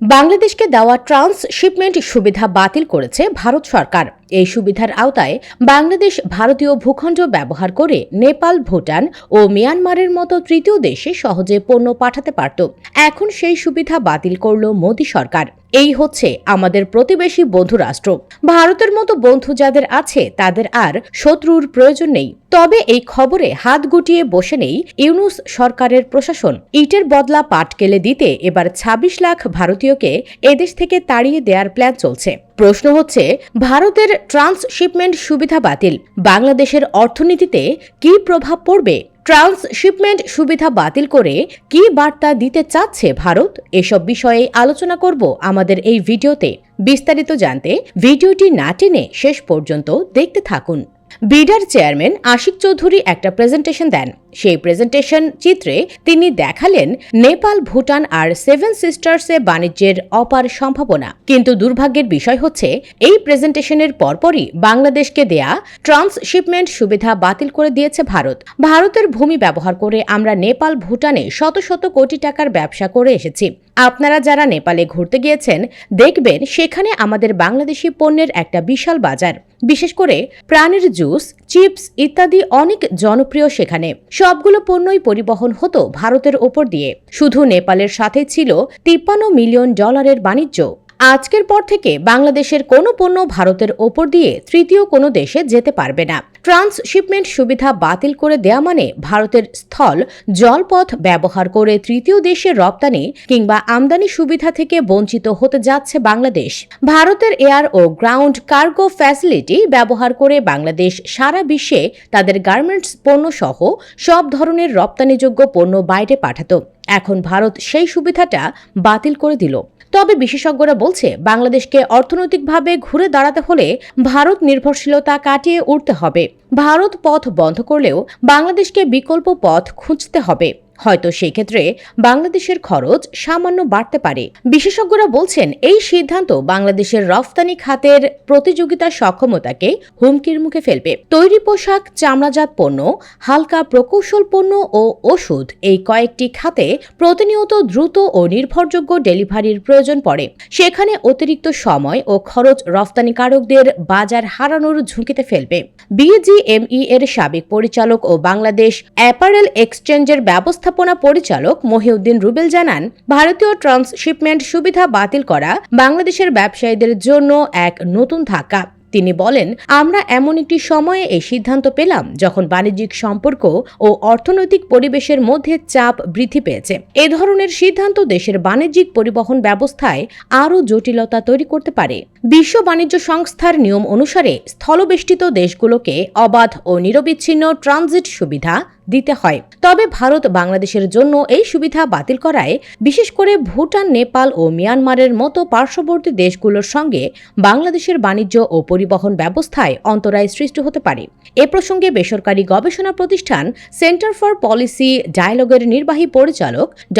বাংলাদেশকে দেওয়া ট্রান্সশিপমেন্ট সুবিধা বাতিল করেছে ভারত সরকার। এই সুবিধার আওতায় বাংলাদেশ ভারতীয় ভূখণ্ড ব্যবহার করে নেপাল, ভুটান ও মিয়ানমারের মতো তৃতীয় দেশে সহজে পণ্য পাঠাতে পারত। এখন সেই সুবিধা বাতিল করল মোদী সরকার। এই হচ্ছে আমাদের প্রতিবেশী বন্ধু রাষ্ট্র। ভারতের মতো বন্ধু যাদের আছে, তাদের আর শত্রুর প্রয়োজন নেই। তবে এই খবরে হাত গুটিয়ে বসে নেই ইউনুস সরকারের প্রশাসন। ইটের বদলা পাট কেলে দিতে এবার ২৬ লাখ ভারতীয়কে এদেশ থেকে তাড়িয়ে দেওয়ার প্ল্যান চলছে। প্রশ্ন হচ্ছে, ভারতের ট্রান্সশিপমেন্ট সুবিধা বাতিল। বাংলাদেশের অর্থনীতিতে কি প্রভাব পড়বে? ট্রান্সশিপমেন্ট সুবিধা বাতিল করে কি বার্তা দিতে চাচ্ছে ভারত? এসব বিষয়ে আলোচনা করব আমাদের এই ভিডিওতে। বিস্তারিত জানতে ভিডিওটি না টেনে শেষ পর্যন্ত দেখতে থাকুন। বিডার চেয়ারম্যান আশিক চৌধুরী একটা প্রেজেন্টেশন দেন। সেই প্রেজেন্টেশন চিত্রে তিনি দেখালেন নেপাল, ভুটান আর সেভেন সিস্টার্সে বাণিজ্যের অপার সম্ভাবনা। কিন্তু দুর্ভাগ্যের বিষয় হচ্ছে, এই প্রেজেন্টেশনের পরপরই বাংলাদেশকে দেয়া ট্রান্সশিপমেন্ট সুবিধা বাতিল করে দিয়েছে ভারত। ভারতের ভূমি ব্যবহার করে আমরা নেপাল, ভুটানে শত শত কোটি টাকার ব্যবসা করে এসেছি। আপনারা যারা নেপালে ঘুরতে গিয়েছেন, দেখবেন সেখানে আমাদের বাংলাদেশি পণ্যের একটা বিশাল বাজার। বিশেষ করে প্রাণীর জুস, চিপস ইত্যাদি অনেক জনপ্রিয় সেখানে। সবগুলো পণ্যই পরিবহন হতো ভারতের ওপর দিয়ে। শুধু নেপালের সাথে ছিল তিপ্পান্ন মিলিয়ন ডলারের বাণিজ্য। আজকের পর থেকে বাংলাদেশের কোনো পণ্য ভারতের ওপর দিয়ে তৃতীয় কোনো দেশে যেতে পারবে না। ট্রান্সশিপমেন্ট সুবিধা বাতিল করে দেয়া মানে ভারতের স্থল জলপথ ব্যবহার করে তৃতীয় দেশে রপ্তানি কিংবা আমদানি সুবিধা থেকে বঞ্চিত হতে যাচ্ছে বাংলাদেশ। ভারতের এয়ার ও গ্রাউন্ড কার্গো ফ্যাসিলিটি ব্যবহার করে বাংলাদেশ সারা বিশ্বে তাদের গার্মেন্টস পণ্য সহ সব ধরনের রপ্তানিযোগ্য পণ্য বাইরে পাঠাত। এখন ভারত সেই সুবিধাটা বাতিল করে দিল। তবে বিশেষজ্ঞরা বলছে, বাংলাদেশকে অর্থনৈতিকভাবে ঘুরে দাঁড়াতে হলে ভারত নির্ভরশীলতা কাটিয়ে উঠতে হবে। ভারত পথ বন্ধ করলেও বাংলাদেশকে বিকল্প পথ খুঁজতে হবে। হয়তো সেক্ষেত্রে বাংলাদেশের খরচ সামান্য বাড়তে পারে। বিশেষজ্ঞরা বলছেন, এই সিদ্ধান্ত বাংলাদেশের রফতানি খাতের প্রতিযোগিতা সক্ষমতাকে হুমকির মুখে ফেলবে। তৈরি পোশাক, চামড়াজাত পণ্য, হালকা প্রকৌশল পণ্য ও ওষুধ এই কয়েকটি খাতে প্রতিনিয়ত দ্রুত ও নির্ভরযোগ্য ডেলিভারির প্রয়োজন পড়ে। সেখানে অতিরিক্ত সময় ও খরচ রফতানিকারকদের বাজার হারানোর ঝুঁকিতে ফেলবে। বিজিএমই এর সাবেক পরিচালক ও বাংলাদেশ অ্যাপারেল এক্সচেঞ্জের ব্যবস্থাপনা পরিচালক মহিউদ্দিন রুবেল জানান, ভারতীয় ট্রান্সশিপমেন্ট সুবিধা বাতিল করা বাংলাদেশের ব্যবসায়ীদের জন্য এক নতুন ধাক্কা। তিনি বলেন, আমরা এমন একটি সময়ে এই সিদ্ধান্ত পেলাম যখন বাণিজ্যিক সম্পর্ক ও অর্থনৈতিক পরিবেশের মধ্যে চাপ বৃদ্ধি পেয়েছে। এ ধরনের সিদ্ধান্ত দেশের বাণিজ্যিক পরিবহন ব্যবস্থায় আরও জটিলতা তৈরি করতে পারে। বিশ্ব বাণিজ্য সংস্থার নিয়ম অনুসারে স্থলবেষ্টিত দেশগুলোকে অবাধ ও নিরবিচ্ছিন্ন ট্রানজিট সুবিধা দিতে হয়। তবে ভারত বাংলাদেশের জন্য এই সুবিধা বাতিল করায়, বিশেষ করে ভুটান, নেপাল ও মিয়ানমারের মতো পার্শ্ববর্তী দেশগুলোর সঙ্গে বাংলাদেশের বাণিজ্য ও পরিবহন ব্যবস্থায় অন্তরায় সৃষ্টি হতে পারে। এ প্রসঙ্গে বেসরকারি গবেষণা প্রতিষ্ঠান সেন্টার ফর পলিসি ডায়ালগের নির্বাহী পরিচালক ড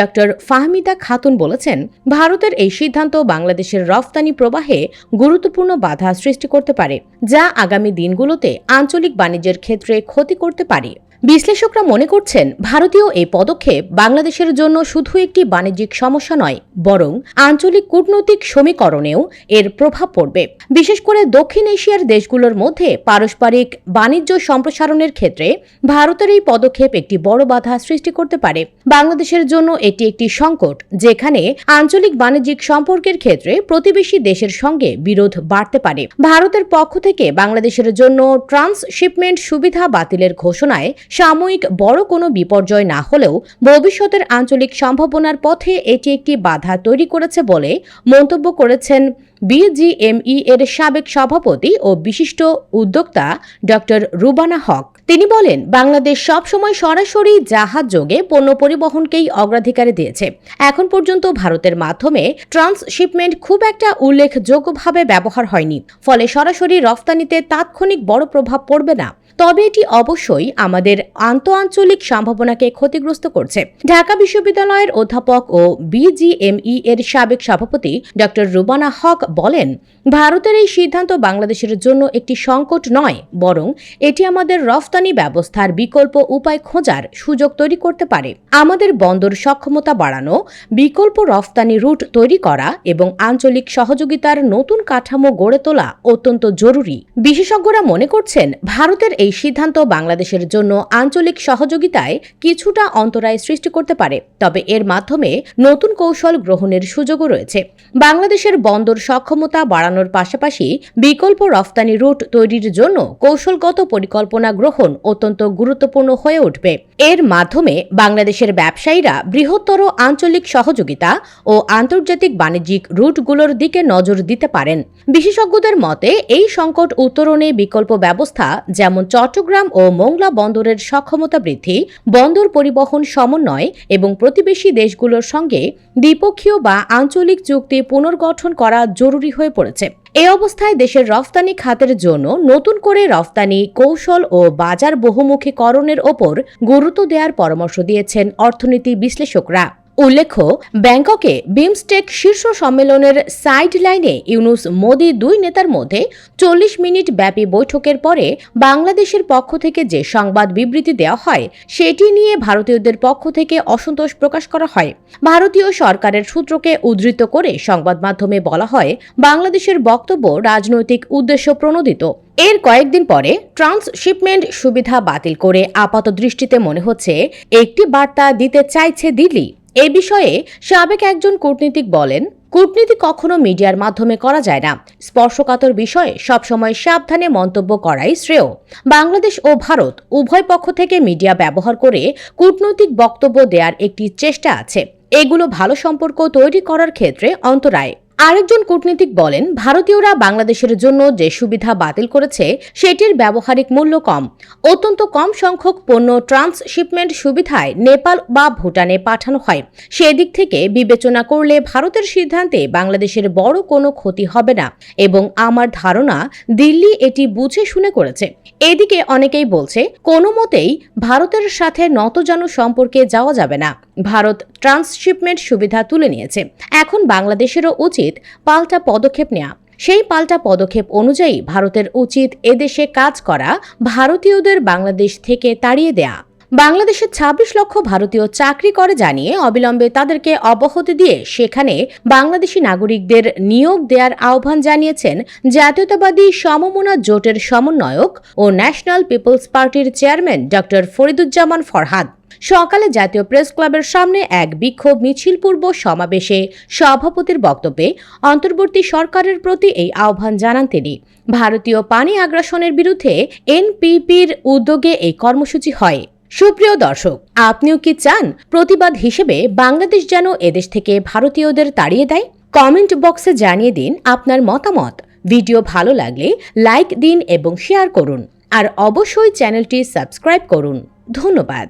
ফাহমিদা খাতুন বলেছেন, ভারতের এই সিদ্ধান্ত বাংলাদেশের রফতানি প্রবাহে গুরুত্বপূর্ণ বাধা সৃষ্টি করতে পারে, যা আগামী দিনগুলোতে আঞ্চলিক বাণিজ্যের ক্ষেত্রে ক্ষতি করতে পারে। বিশ্লেষকরা মনে করছেন, ভারতীয় এই পদক্ষেপ বাংলাদেশের জন্য শুধু একটি বাণিজ্যিক সমস্যা নয়, বরং আঞ্চলিক কূটনৈতিক সমীকরণেও এর প্রভাব পড়বে। বিশেষ করে দক্ষিণ এশিয়ার দেশগুলোর মধ্যে পারস্পরিক বাণিজ্য সম্প্রসারণের ক্ষেত্রে ভারতের এই পদক্ষেপ একটি বড় বাধা সৃষ্টি করতে পারে। বাংলাদেশের জন্য এটি একটি সংকট, যেখানে আঞ্চলিক বাণিজ্যিক সম্পর্কের ক্ষেত্রে প্রতিবেশী দেশের সঙ্গে বিরোধ বাড়তে পারে। ভারতের পক্ষ থেকে বাংলাদেশের জন্য ট্রান্সশিপমেন্ট সুবিধা বাতিলের ঘোষণায় সাময়িক বড় কোনো বিপর্যয় না হলেও ভবিষ্যতের আঞ্চলিক সম্ভাবনার পথে এটি একটি বাধা তৈরি করেছে বলে মন্তব্য করেছেন বিজিএমই এর সাবেক সভাপতি ও বিশিষ্ট উদ্যোক্তা ডক্টর রুবানা হক। তিনি বলেন, বাংলাদেশ সবসময় সরাসরি জাহাজ যোগে পণ্য পরিবহনকেই অগ্রাধিকার দিয়েছে। এখন পর্যন্ত ভারতের মাধ্যমে ট্রান্সশিপমেন্ট খুব একটা উল্লেখযোগ্যভাবে ব্যবহার হয়নি। ফলে সরাসরি রফতানিতে তাৎক্ষণিক বড় প্রভাব পড়বে না। তবে এটি অবশ্যই আমাদের আন্ত আঞ্চলিক সম্ভাবনাকে ক্ষতিগ্রস্ত করছে। ঢাকা বিশ্ববিদ্যালয়ের অধ্যাপক ও বিজিএমই এর সাবেক সভাপতি ডক্টর রুবানা হক বলেন, ভারতের এই সিদ্ধান্ত বাংলাদেশের জন্য একটি সংকট নয়, বরং এটি আমাদের রফতানি ব্যবস্থার বিকল্প উপায় খোঁজার সুযোগ তৈরি করতে পারে। আমাদের বন্দর সক্ষমতা বাড়ানো, বিকল্প রফতানি রুট তৈরি করা এবং আঞ্চলিক সহযোগিতার নতুন কাঠামো গড়ে তোলা অত্যন্ত জরুরি। বিশেষজ্ঞরা মনে করছেন, ভারতের এই সিদ্ধান্ত বাংলাদেশের জন্য আঞ্চলিক সহযোগিতায় কিছুটা অন্তরায় সৃষ্টি করতে পারে। তবে এর মাধ্যমে নতুন কৌশল গ্রহণের সুযোগও রয়েছে। বাংলাদেশের বন্দর সক্ষমতা বাড়ানোর পাশাপাশি বিকল্প রফতানি রুট তৈরির জন্য কৌশলগত পরিকল্পনা গ্রহণ অত্যন্ত গুরুত্বপূর্ণ হয়ে উঠবে। এর মাধ্যমে বাংলাদেশের ব্যবসায়ীরা বৃহত্তর আঞ্চলিক সহযোগিতা ও আন্তর্জাতিক বাণিজ্যিক রুটগুলোর দিকে নজর দিতে পারেন। বিশেষজ্ঞদের মতে, এই সংকট উত্তরণে বিকল্প ব্যবস্থা যেমন চট্টগ্রাম ও মোংলা বন্দরের সক্ষমতা বৃদ্ধি, বন্দর পরিবহন সমন্বয় এবং প্রতিবেশী দেশগুলোর সঙ্গে দ্বিপক্ষীয় বা আঞ্চলিক চুক্তি পুনর্গঠন করা জরুরি হয়ে পড়েছে। এ অবস্থায় দেশের রফতানি খাতের জন্য নতুন করে রফতানি, কৌশল ও বাজার বহুমুখীকরণের ওপর গুরুত্ব দেওয়ার পরামর্শ দিয়েছেন অর্থনীতি বিশ্লেষকরা। উল্লেখ্য, ব্যাংককে বিমস্টেক শীর্ষ সম্মেলনের সাইড লাইনে ইউনুস মোদি দুই নেতার মধ্যে চল্লিশ মিনিট ব্যাপী বৈঠকের পরে বাংলাদেশের পক্ষ থেকে যে সংবাদ বিবৃতি দেওয়া হয়, সেটি নিয়ে ভারতীয়দের পক্ষ থেকে অসন্তোষ প্রকাশ করা হয়। ভারতীয় সরকারের সূত্রকে উদ্ধৃত করে সংবাদ মাধ্যমে বলা হয়, বাংলাদেশের বক্তব্য রাজনৈতিক উদ্দেশ্য প্রণোদিত। এর কয়েকদিন পরে ট্রান্সশিপমেন্ট সুবিধা বাতিল করে আপাত দৃষ্টিতে মনে হচ্ছে, একটি বার্তা দিতে চাইছে দিল্লি। এ বিষয়ে সাবেক একজন কূটনীতিক বলেন, কূটনীতি কখনো মিডিয়ার মাধ্যমে করা যায় না। স্পর্শকাতর বিষয়ে সবসময় সাবধানে মন্তব্য করাই শ্রেয়। বাংলাদেশ ও ভারত উভয় পক্ষ থেকে মিডিয়া ব্যবহার করে কূটনৈতিক বক্তব্য দেওয়ার একটি চেষ্টা আছে। এগুলো ভালো সম্পর্ক তৈরি করার ক্ষেত্রে অন্তরায়। আরেকজন কূটনীতিক বলেন, ভারতীয়রা বাংলাদেশের জন্য যে সুবিধা বাতিল করেছে, সেটির ব্যবহারিক মূল্য কম। অত্যন্ত কম সংখ্যক পণ্য ট্রান্সশিপমেন্ট সুবিধায় নেপাল বা ভুটানে পাঠানো হয়। সেদিক থেকে বিবেচনা করলে ভারতের সিদ্ধান্তে বাংলাদেশের বড় কোনো ক্ষতি হবে না এবং আমার ধারণা দিল্লি এটি বুঝে শুনে করেছে। এদিকে অনেকেই বলছে, কোনো মতেই ভারতের সাথে নতজানু সম্পর্কে যাওয়া যাবে না। ভারত ট্রান্সশিপমেন্ট সুবিধা তুলে নিয়েছে। এখন বাংলাদেশেরও উচিত পাল্টা পদক্ষেপ নেওয়া সেই পাল্টা পদক্ষেপ অনুযায়ী ভারতের উচিত এদেশে কাজ করা, ভারতীয়দের বাংলাদেশ থেকে তাড়িয়ে দেয়া। বাংলাদেশে ২৬ লক্ষ ভারতীয় চাকরি করে জানিয়ে অবিলম্বে তাদেরকে অব্যাহতি দিয়ে সেখানে বাংলাদেশি নাগরিকদের নিয়োগ দেওয়ার আহ্বান জানিয়েছেন জাতীয়তাবাদী সমমনা জোটের সমন্বয়ক ও ন্যাশনাল পিপলস পার্টির চেয়ারম্যান ডক্টর ফরিদুজ্জামান ফরহাদ। সকালে জাতীয় প্রেস ক্লাবের সামনে এক বিক্ষোভ মিছিলপূর্ব সমাবেশে সভাপতির বক্তব্যে অন্তর্বর্তী সরকারের প্রতি এই আহ্বান জানান তিনি। ভারতীয় পানি আগ্রাসনের বিরুদ্ধে এনপিপির উদ্যোগে এই কর্মসূচি হয়। সুপ্রিয় দর্শক, আপনিও কি চান প্রতিবাদ হিসেবে বাংলাদেশ যেন এদেশ থেকে ভারতীয়দের তাড়িয়ে দেয়? কমেন্ট বক্সে জানিয়ে দিন আপনার মতামত। ভিডিও ভালো লাগলে লাইক দিন এবং শেয়ার করুন। আর অবশ্যই চ্যানেলটি সাবস্ক্রাইব করুন। ধন্যবাদ।